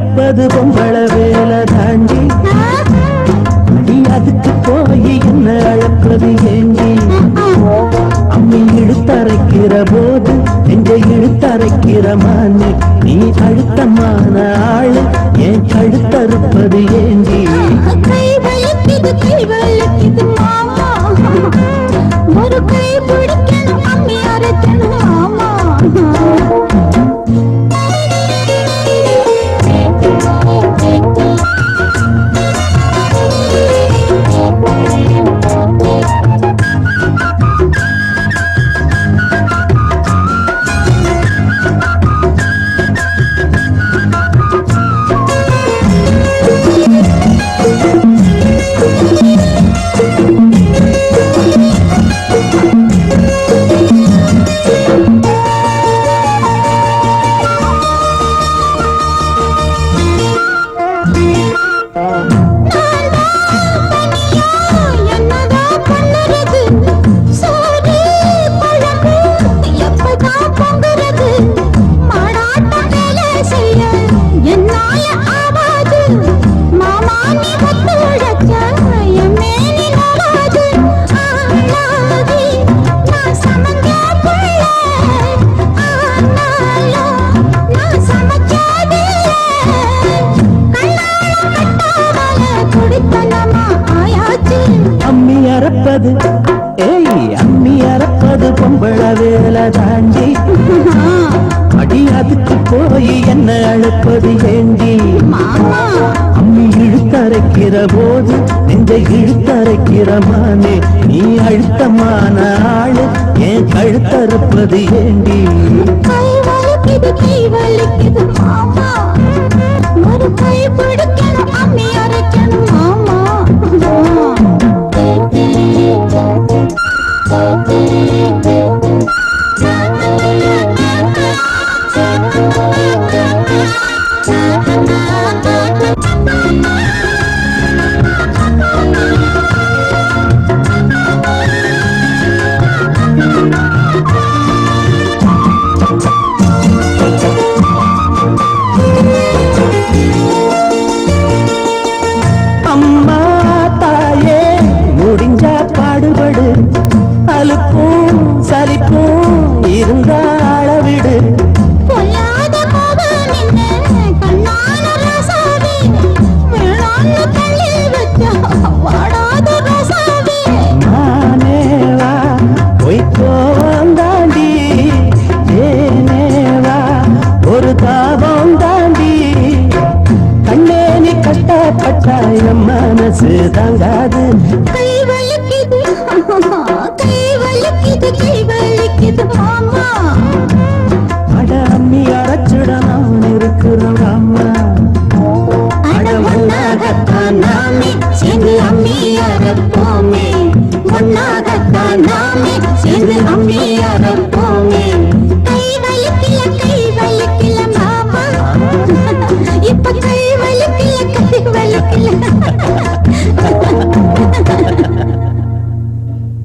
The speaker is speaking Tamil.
அம்மி அறப்பது பொம்பள வேலை தாண்டி. அடி அதுக்கு போய் என்ன அழப்பது ஏங்கி அம்மி இழுத்தரைக்கிற போது நெஞ்ச இழுத்தரைக்கிற மானு நீ அழுத்தமான ஆளு ஏன் கழுத்தறுப்பது ஏங்கி ஒரு கை பிடிக்கணும் அம்மி அரைக்கணும்? குடித்தனமா ஆயாச்சு. அம்மி அறப்பது ஏய் அம்மி அறப்பது பொம்பள வேலை தாண்டி. அடி அதுக்கு போய் என்ன அழுப்பது ஏண்டி? மாமா. அம்மி இழுத்தரைக்கிற போது நெஞ்ச இழுத்தரைக்கிற மானே நீ அழுத்தமான ஆளு ஏன் கழுத்தறுப்பது ஏண்டி? கை வலிக்குது கை வலிக்குது மாமா. ஒரு கை மனசு தாங்காது. கை வலிக்குது. கை வலிக்குது கை வலிக்குது மாமா. அட அம்மி அரைச்சுட நான் இருக்கிறோம் அம்மா அட ஒன்னாகத்தான் நாமே சேர்ந்து அம்மி அரைப்போமே ஒன்னாகத்தான்